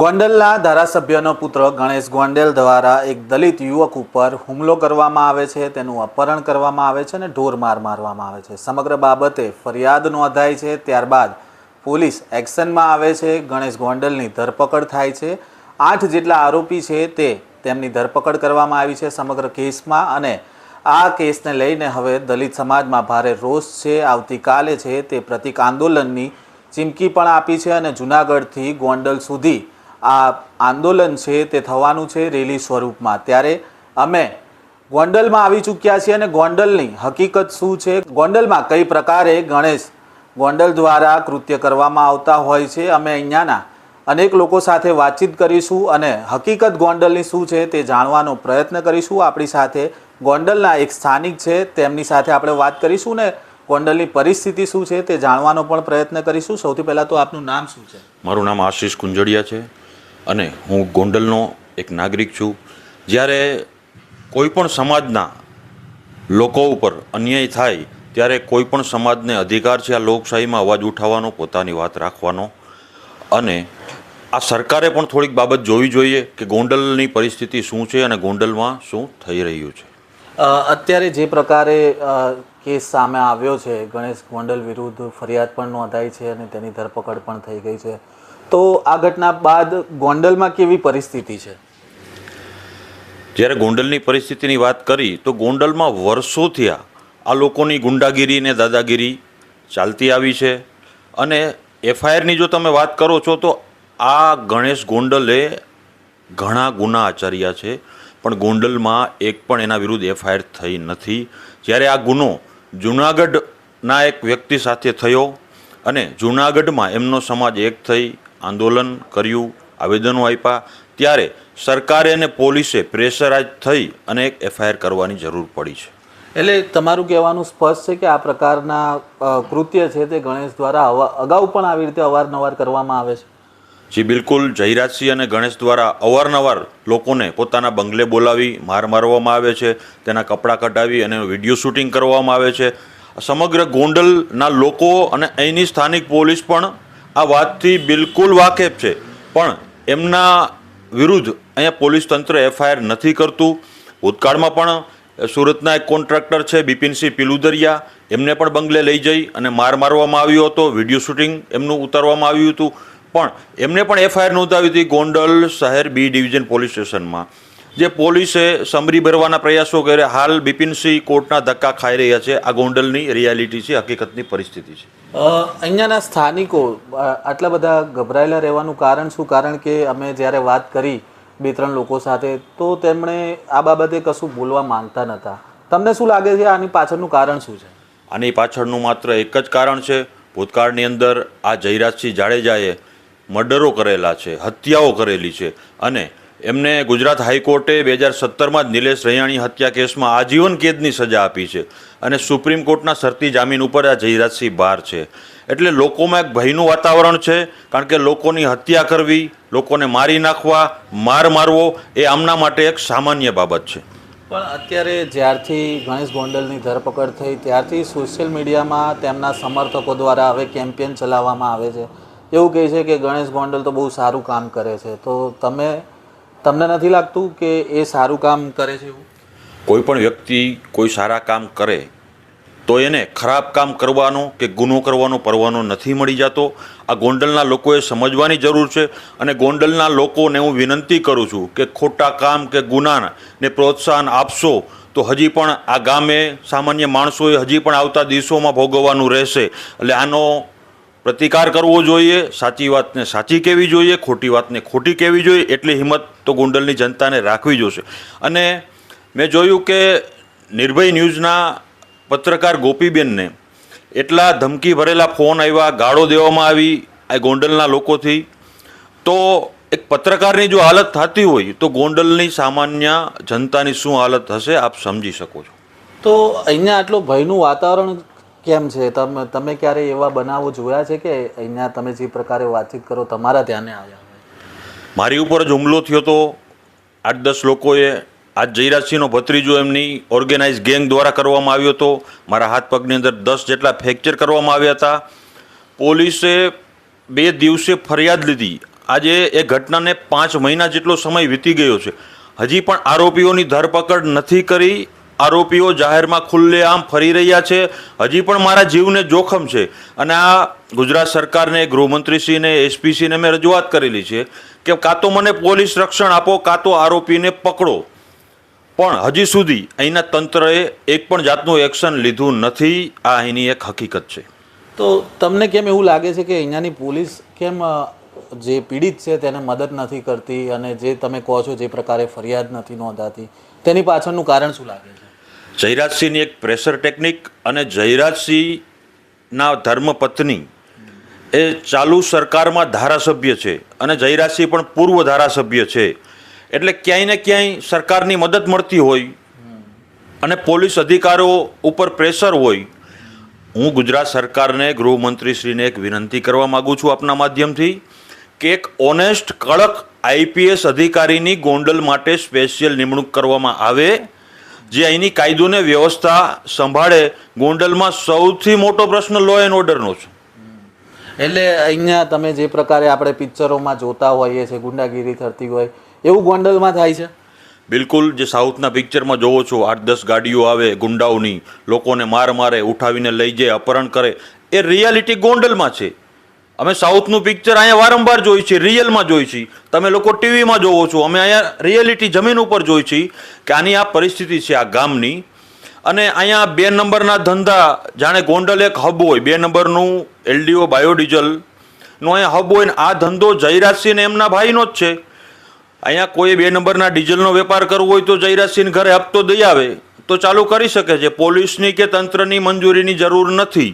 ગોંડલના ધારાસભ્યનો પુત્ર ગણેશ ગોંડેલ દ્વારા એક દલિત યુવક ઉપર હુમલો કરવામાં આવે છે, તેનું અપહરણ કરવામાં આવે છે અને ઢોર માર મારવામાં આવે છે. સમગ્ર બાબતે ફરિયાદ નોંધાય છે, ત્યારબાદ પોલીસ એક્શનમાં આવે છે, ગણેશ ગોંડલની ધરપકડ થાય છે. આઠ જેટલા આરોપી છે તે તેમની ધરપકડ કરવામાં આવી છે સમગ્ર કેસમાં અને આ કેસને લઈને હવે દલિત સમાજમાં ભારે રોષ છે. આવતીકાલે છે તે પ્રતિક આંદોલનની ચીમકી પણ આપી છે અને જુનાગઢથી ગોંડલ સુધી આ આંદોલન છે તે થવાનું છે રેલી સ્વરૂપમાં. ત્યારે અમે ગોંડલમાં આવી ચૂક્યા છીએ અને ગોંડલની હકીકત શું છે? ગોંડલમાં કઈ પ્રકારે ગણેશ ગોંડલ દ્વારા કૃત્ય કરવામાં આવતા હોય છે? અમે અહીંયાના અનેક લોકો સાથે વાતચીત કરીશું અને હકીકત ગોંડલની શું છે તે જાણવાનો પ્રયત્ન કરીશું. આપણી સાથે ગોંડલના એક સ્થાનિક છે, તેમની સાથે આપણે વાત કરીશું ને ગોંડલની પરિસ્થિતિ શું છે તે જાણવાનો પણ પ્રયત્ન કરીશું. સૌથી પહેલાં તો આપનું નામ શું છે? મારું નામ આશીષ કુંજડિયા છે. અને હું ગોંડલનો એક નાગરિક છું, જ્યારે કોઈપણ સમાજના લોકો ઉપર અન્યાય થાય, ત્યારે કોઈ પણ સમાજને અધિકાર છે, આ લોકશાહીમાં અવાજ ઉઠાવવાનો, પોતાની વાત રાખવાનો. અને આ સરકારે પણ થોડીક બાબત જોવી જોઈએ કે ગોંડલની પરિસ્થિતિ શું છે અને ગોંડલમાં શું થઈ રહ્યું છે. અત્યારે જે પ્રકારે કેસ સામે આવ્યો છે, ગણેશ ગોંડલ વિરુદ્ધ ફરિયાદ પણ નોંધાઈ છે અને તેની ધરપકડ પણ થઈ ગઈ છે. તો આ ઘટના બાદ ગોંડલમાં કેવી પરિસ્થિતિ છે? જ્યારે ગોંડલની પરિસ્થિતિની વાત કરી, તો ગોંડલમાં વર્ષોથી આ લોકોની ગુંડાગીરી ને દાદાગીરી ચાલતી આવી છે. અને એફઆઈઆરની જો તમે વાત કરો છો, તો આ ગણેશ ગોંડલે ઘણા ગુના આચર્યા છે, પણ ગોંડલમાં એક પણ એના વિરુદ્ધ એફઆઈઆર થઈ નથી. જ્યારે આ ગુનો જુનાગઢના એક વ્યક્તિ સાથે થયો, અને જુનાગઢમાં એમનો સમાજ એક થઈ આંદોલન કર્યું આવેદનો આપ્યા. ત્યારે સરકારે અને પોલીસે પ્રેશરાઇઝ થઈ અને એક એફઆઈઆર કરવાની જરૂર પડી છે. એટલે તમારું કહેવાનું સ્પષ્ટ છે કે આ પ્રકારના કૃત્ય છે તે ગણેશ દ્વારા અગાઉ પણ આવી રીતે અવારનવાર કરવામાં આવે છે? જી બિલકુલ. જયરાજસિંહ અને ગણેશ દ્વારા અવારનવાર લોકોને પોતાના બંગલે બોલાવી માર મારવામાં આવે છે તેના કપડાં કઢાવી અને વીડિયો શૂટિંગ કરવામાં આવે છે. સમગ્ર ગોંડલના લોકો અને અહીંની સ્થાનિક પોલીસ પણ આ વાતથી બિલકુલ વાકેફ છે. પણ એમના વિરુદ્ધ અહીંયા પોલીસ તંત્ર એફઆઈઆર નથી કરતું. ભૂતકાળમાં પણ સુરતના એક કોન્ટ્રાક્ટર છે, બિપિનસિંહ પિલુદરિયા. એમને પણ બંગલે લઈ જઈ અને માર મારવામાં આવ્યો હતો. વીડિયો શૂટિંગ એમનું ઉતારવામાં આવ્યું હતું. પણ એમને પણ એફઆઈઆર નોંધાવી હતી ગોંડલ શહેર બી ડિવિઝન પોલીસ સ્ટેશનમાં. જે પોલીસે સમરી ભરવાના પ્રયાસો કર્યા હાલ બિપિનસિંહ કોર્ટના ધક્કા ખાઈ રહ્યા છે. આ ગોંડલની રિયાલિટી છે હકીકતની પરિસ્થિતિ છે. અહીંયાના સ્થાનિકો આટલા બધા ગભરાયેલા રહેવાનું કારણ શું? કારણ કે અમે જ્યારે વાત કરી બે ત્રણ લોકો સાથે તો તેમણે આ બાબતે કશું બોલવા માંગતા નહોતા. તમને શું લાગે છે આની પાછળનું કારણ શું છે? આની પાછળનું માત્ર એક જ કારણ છે ભૂતકાળની અંદર આ જયરાજસિંહ જાડેજાએ મર્ડરો કરેલા છે હત્યાઓ કરેલી છે અને એમને ગુજરાત હાઈકોર્ટે બે હજાર સત્તરમાં જ નિલેશ રૈયાણી હત્યા કેસમાં આજીવન કેદની સજા આપી છે અને સુપ્રીમ કોર્ટના શરતી જામીન ઉપર આ જયરાજસિંહ બહાર છે. એટલે લોકોમાં એક ભયનું વાતાવરણ છે, કારણ કે લોકોની હત્યા કરવી, લોકોને મારી નાખવા, માર મારવો, એ આમના માટે એક સામાન્ય બાબત છે. પણ અત્યારે જ્યારથી ગણેશ ગોંડલની ધરપકડ થઈ, ત્યારથી સોશિયલ મીડિયામાં તેમના સમર્થકો દ્વારા હવે કેમ્પેન ચલાવવામાં આવે છે. એવું કહે છે કે ગણેશ ગોંડલ તો બહુ સારું કામ કરે છે. તો તમે તમને નથી લાગતું કે એ સારું કામ કરે છે કોઈ પણ વ્યક્તિ કોઈ સારા કામ કરે, તો એને ખરાબ કામ કરવાનો કે ગુનો કરવાનો પરવાનો નથી મળી જતો. આ ગોંડલના લોકોએ સમજવાની જરૂર છે અને ગોંડલના લોકોને હું વિનંતી કરું છું કે ખોટા કામ કે ગુનાને પ્રોત્સાહન આપશો, તો હજી પણ આ ગામે સામાન્ય માણસોએ હજી પણ આવતા દિવસોમાં ભોગવવાનું રહેશે. એટલે આનો પ્રતિકાર કરવો જોઈએ, સાચી વાતને સાચી કહેવી જોઈએ, ખોટી વાતને ખોટી કહેવી જોઈએ, એટલી હિંમત તો ગોંડલની જનતાને રાખવી જોશે. અને મેં જોયું કે નિર્ભય ન્યૂઝના પત્રકાર ગોપીબેનને એટલા ધમકી ભરેલા ફોન આવ્યા, ગાળો દેવામાં આવી આ ગોંડલના લોકોથી. તો એક પત્રકારની જો હાલત થતી હોય, તો ગોંડલની સામાન્ય જનતાની શું હાલત હશે, આપ સમજી શકો છો. તો અહીંયા આટલું ભયનું વાતાવરણ કેમ છે? તમે તમે ક્યારે એવા બનાવો જોયા છે કે અહીંયા તમે જે પ્રકારે વાતચીત કરો તમારા ધ્યાને આવ્યા મારી ઉપર જ હુમલો થયો તો આઠ દસ લોકોએ આ જયરાજસિંહનો ભત્રીજો એમની ઓર્ગેનાઇઝ ગેંગ દ્વારા કરવામાં આવ્યો હતો. મારા હાથ પગની અંદર દસ જેટલા ફ્રેક્ચર કરવામાં આવ્યા હતા. પોલીસે બે દિવસે ફરિયાદ લીધી. આજે એ ઘટનાને પાંચ મહિના જેટલો સમય વીતી ગયો છે. હજી પણ આરોપીઓની ધરપકડ નથી કરી. આરોપીઓ જાહેરમાં ખુલ્લેઆમ ફરી રહ્યા છે. હજી પણ મારા જીવને જોખમ છે. અને આ ગુજરાત સરકારને, ગૃહમંત્રીશ્રીને એસપીસીને મેં રજૂઆત કરેલી છે કે કાં તો મને પોલીસ રક્ષણ આપો, કાં તો આરોપીને પકડો. પણ હજી સુધી અહીંના તંત્રએ એક પણ જાતનું એક્શન લીધું નથી. આ અહીંની એક હકીકત છે. તો તમને કેમ એવું લાગે છે કે અહીંયાની પોલીસ કેમ જે પીડિત છે તેને મદદ નથી કરતી અને જે તમે કહો છો જે પ્રકારે ફરિયાદ નથી નોંધાતી, તેની પાછળનું કારણ શું લાગે છે? જયરાજસિંહની એક પ્રેશર ટેકનિક અને જયરાજસિંહના ધર્મપત્ની એ ચાલુ સરકારમાં ધારાસભ્ય છે અને જયરાજસિંહ પણ પૂર્વ ધારાસભ્ય છે. એટલે ક્યાંય ને ક્યાંય સરકારની મદદ મળતી હોય અને પોલીસ અધિકારીઓ ઉપર પ્રેશર હોય. હું ગુજરાત સરકારને ગૃહમંત્રીશ્રીને એક વિનંતી કરવા માગું છું આપના માધ્યમથી કે એક ઓનેસ્ટ, કડક આઈપીએસ અધિકારીની ગોંડલ માટે સ્પેશિયલ નિમણૂક કરવામાં આવે જે અહીંની કાયદોને વ્યવસ્થા સંભાળે ગોંડલમાં સૌથી મોટો પ્રશ્ન લો એન્ડ ઓર્ડરનો છે. એટલે અહીંયા તમે જે પ્રકારે આપણે પિક્ચરોમાં જોતા હોઈએ છીએ ગુંડાગીરી થતી હોય એવું ગોંડલમાં થાય છે? બિલકુલ જે સાઉથના પિક્ચરમાં જોવો છો આઠ દસ ગાડીઓ આવે ગુંડાઓની લોકોને માર મારે ઉઠાવીને લઈ જાય અપહરણ કરે એ રિયાલિટી ગોંડલમાં છે. અમે સાઉથનું પિક્ચર અહીંયા વારંવાર જોઈ છીએ, રિયલમાં જોઈ છીએ. તમે લોકો ટીવીમાં જોવો છો, અમે અહીંયા રિયલિટી જમીન ઉપર જોઈ છીએ કે આની આ પરિસ્થિતિ છે આ ગામની. અને અહીંયા બે નંબરના ધંધા, જાણે ગોંડલ એક હબ હોય, બે નંબરનું એલડીઓ બાયોડીઝલનો અહીંયા હબ હોય ને આ ધંધો જયરાજસિંહ એમના ભાઈનો જ છે. અહીંયા કોઈ બે નંબરના ડીઝલનો વેપાર કરવો હોય તો જયરાજસિંહ ઘરે હપ્તો દઈ આવે, તો ચાલુ કરી શકે છે. પોલીસની કે તંત્રની મંજૂરીની જરૂર નથી.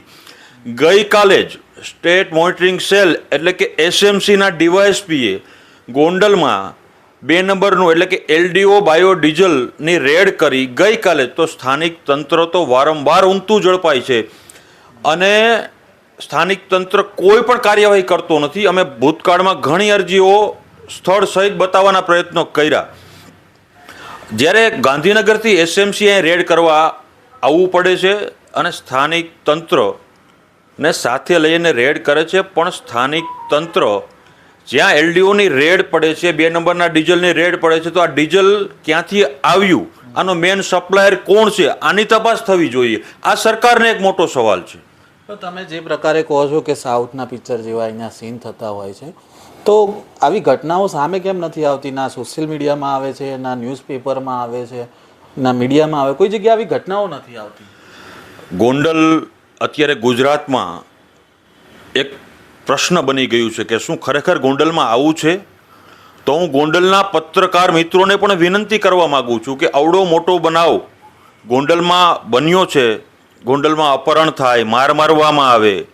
ગઈકાલે જ સ્ટેટ મોનિટરિંગ સેલ એટલે કે એસએમસીના ડીવાયએસપીએ ગોંડલમાં બે નંબરનું એટલે કે એલડીઓ બાયો ડીઝલની રેડ કરી ગઈકાલે તો સ્થાનિક તંત્ર તો વારંવાર ઊંઘતું ઝડપાય છે. અને સ્થાનિક તંત્ર કોઈ પણ કાર્યવાહી કરતો નથી. અમે ભૂતકાળમાં ઘણી અરજીઓ સ્થળ સહિત બતાવવાના પ્રયત્નો કર્યા. જ્યારે ગાંધીનગરથી એસએમસી રેડ કરવા આવવું પડે છે અને સ્થાનિક તંત્ર ને સાથે લઈને રેડ કરે છે પણ સ્થાનિક તંત્ર જ્યાં એલડીઓની રેડ પડે છે બે નંબરના ડીઝલની રેડ પડે છે તો આ ડીઝલ ક્યાંથી આવ્યું? આનો મેન સપ્લાયર કોણ છે? આની તપાસ થવી જોઈએ. આ સરકારને એક મોટો સવાલ છે. તો તમે જે પ્રકારે કહો છો કે સાઉથના પિક્ચર જેવા અહીંયા સીન થતા હોય છે તો આવી ઘટનાઓ સામે કેમ નથી આવતી? ના સોશિયલ મીડિયામાં આવે છે ના ન્યૂઝપેપરમાં આવે છે ના મીડિયામાં આવે. કોઈ જગ્યાએ આવી ઘટનાઓ નથી આવતી? ગોંડલ અત્યારે ગુજરાતમાં એક પ્રશ્ન બની ગયું છે કે શું ખરેખર ગોંડલમાં આવું છે? તો હું ગોંડલના પત્રકાર મિત્રોને પણ વિનંતી કરવા માગું છું કે આવડો મોટો બનાવ ગોંડલમાં બન્યો છે, ગોંડલમાં અપહરણ થાય, માર મારવામાં આવે.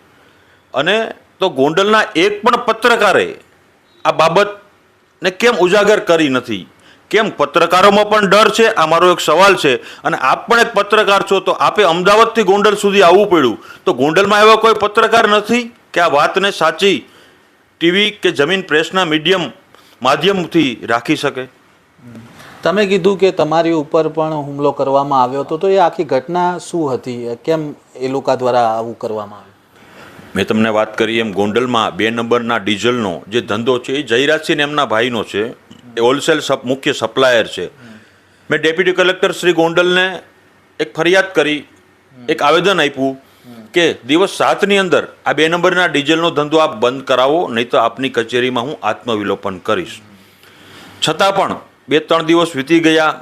અને તો ગોંડલના એક પણ પત્રકારે આ બાબતને કેમ ઉજાગર કરી નથી? કેમ? પત્રકારોમાં પણ ડર છે આ મારો એક સવાલ છે. અને આપ પણ એક પત્રકાર છો તો આપે અમદાવાદથી ગોંડલ સુધી આવવું પડ્યું. તો ગોંડલમાં એવા કોઈ પત્રકાર નથી કે આ વાતને સાચી ટીવી કે જમીન પ્રેસના મીડિયમ માધ્યમથી રાખી શકે? તમે કીધું કે તમારી ઉપર પણ હુમલો કરવામાં આવ્યો હતો તો એ આખી ઘટના શું હતી? કેમ એ લોકો દ્વારા આવું કરવામાં આવ્યું? મેં તમને વાત કરી એમ ગોંડલમાં બે નંબરના ડીઝલનો જે ધંધો છે એ જયરાજસિંહ એમના ભાઈનો છે. એ હોલસેલ સપ, મુખ્ય સપ્લાયર છે. મેં ડેપ્યુટી કલેક્ટર શ્રી ગોંડલને એક ફરિયાદ કરી, એક આવેદન આપ્યું કે દિવસ સાતની અંદર આ બે નંબરના ડીઝલનો ધંધો આપ બંધ કરાવો, નહીં તો આપની કચેરીમાં હું આત્મવિલોપન કરીશ. છતાં પણ બે ત્રણ દિવસ વીતી ગયા,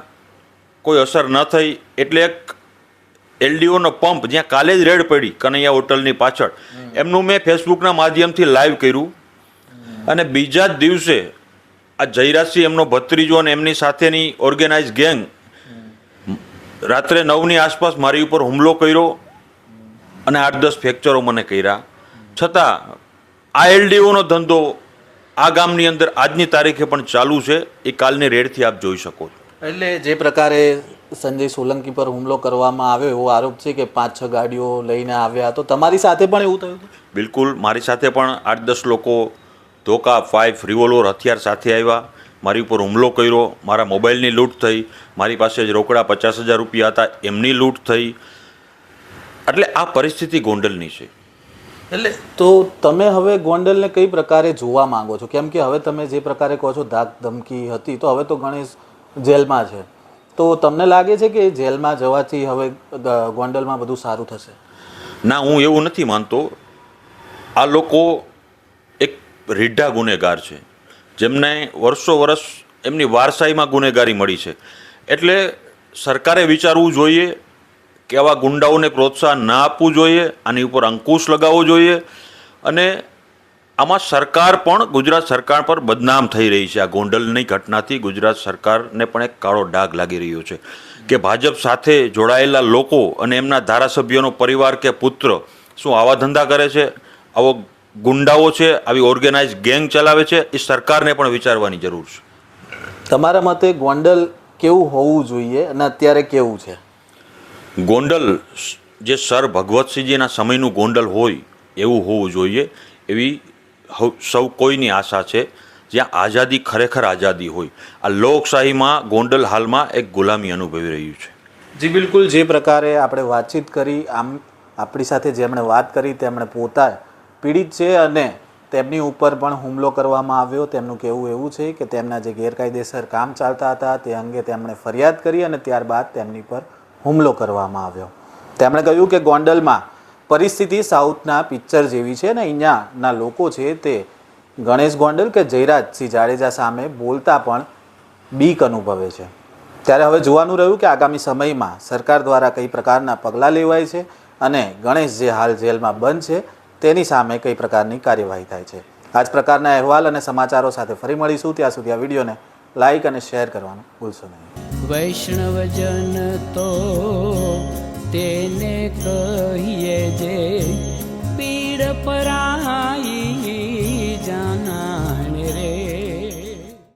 કોઈ અસર ન થઈ, એટલે એક એલડીઓનો પંપ જ્યાં કાલે જ રેડ પડી, કનૈયા હોટલની પાછળ. એમનું મેં ફેસબુકના માધ્યમથી લાઈવ કર્યું. અને બીજા જ દિવસે આ જયરાજસિંહ એમનો ભત્રીજો અને એમની સાથેની ઓર્ગેનાઇઝ ગેંગ રાત્રે નવની આસપાસ મારી ઉપર હુમલો કર્યો અને આઠ દસ ફ્રેક્ચરો મને કર્યા. છતાં આ એલડીઓનો ધંધો આ ગામની અંદર આજની તારીખે પણ ચાલુ છે. એ કાલની રેડથી આપ જોઈ શકો છો. એટલે જે પ્રકારે સંજય સોલંકી પર હુમલો કરવામાં આવ્યો એવો આરોપ છે કે પાંચ છ ગાડીઓ લઈને આવ્યા. તો તમારી સાથે પણ એવું થયું? બિલકુલ મારી સાથે પણ આઠ દસ લોકો ધોકા ફાઇવ રિવોલ્વર હથિયાર સાથે આવ્યા. મારી ઉપર હુમલો કર્યો. મારા મોબાઈલની લૂંટ થઈ. મારી પાસે જ રોકડા પચાસ હજાર રૂપિયા હતા. એમની લૂંટ થઈ. એટલે આ પરિસ્થિતિ ગોંડલની છે. એટલે તો તમે હવે ગોંડલને કઈ પ્રકારે જોવા માંગો છો? કેમ કે હવે તમે જે પ્રકારે કહો છો ધાક ધમકી હતી તો હવે તો ગણેશ જેલમાં છે. તો તમને લાગે છે કે જેલમાં જવાથી હવે ગોંડલમાં બધું સારું થશે? ના હું એવું નથી માનતો. આ લોકો રીઢા ગુનેગાર છે. જેમને વર્ષો વર્ષ એમની વારસાઈમાં ગુનેગારી મળી છે. એટલે સરકારે વિચારવું જોઈએ કે આવા ગુંડાઓને પ્રોત્સાહન ના આપવું જોઈએ, આની ઉપર અંકુશ લગાવવો જોઈએ અને આમાં સરકાર પણ, ગુજરાત સરકાર પર બદનામ થઈ રહી છે. આ ગોંડલની ઘટનાથી ગુજરાત સરકારને પણ એક કાળો ડાઘ લાગી રહ્યો છે કે ભાજપ સાથે જોડાયેલા લોકો અને એમના ધારાસભ્યોનો પરિવાર કે પુત્ર શું આવા ધંધા કરે છે? આવો ગુંડાઓ છે આવી ઓર્ગેનાઇઝ ગેંગ ચલાવે છે એ સરકારને પણ વિચારવાની જરૂર છે. તમારા મતે ગોંડલ કેવું હોવું જોઈએ અને અત્યારે કેવું છે? ગોંડલ જે સર ભગવતસિંહજીના સમયનું ગોંડલ હોય એવું હોવું જોઈએ. એવી સૌ કોઈની આશા છે જ્યાં આઝાદી ખરેખર આઝાદી હોય. આ લોકશાહીમાં ગોંડલ હાલમાં એક ગુલામી અનુભવી રહ્યું છે. જી બિલકુલ. જે પ્રકારે આપણે વાતચીત કરી આમ આપણી સાથે જેમણે વાત કરી તેમણે પોતા પીડિત છે અને તેમની ઉપર પણ હુમલો કરવામાં આવ્યો. તેમનું કહેવું એવું છે કે તેમના જે ગેરકાયદેસર કામ ચાલતા હતા તે અંગે તેમણે ફરિયાદ કરી અને ત્યારબાદ તેમની પર હુમલો કરવામાં આવ્યો. તેમણે કહ્યું કે ગોંડલમાં પરિસ્થિતિ સાઉથના પિક્ચર જેવી છે ને અહીંયાના લોકો છે તે ગણેશ ગોંડલ કે જયરાજસિંહ જાડેજા સામે બોલતા પણ બીક અનુભવે છે. ત્યારે હવે જોવાનું રહ્યું કે આગામી સમયમાં સરકાર દ્વારા કઈ પ્રકારના પગલાં લેવાય છે અને ગણેશ જે હાલ જેલમાં બંધ છે તેની સામે કઈ પ્રકારની કાર્યવાહી થાય છે. આ જ પ્રકારના અહેવાલ અને સમાચારો સાથે ફરી મળીશું. ત્યાં સુધી આ વિડીયોને લાઈક અને શેર કરવાનું ભૂલશો નહીં. વૈષ્ણવજન તો તેને કહીએ જે પીડ પરાઈ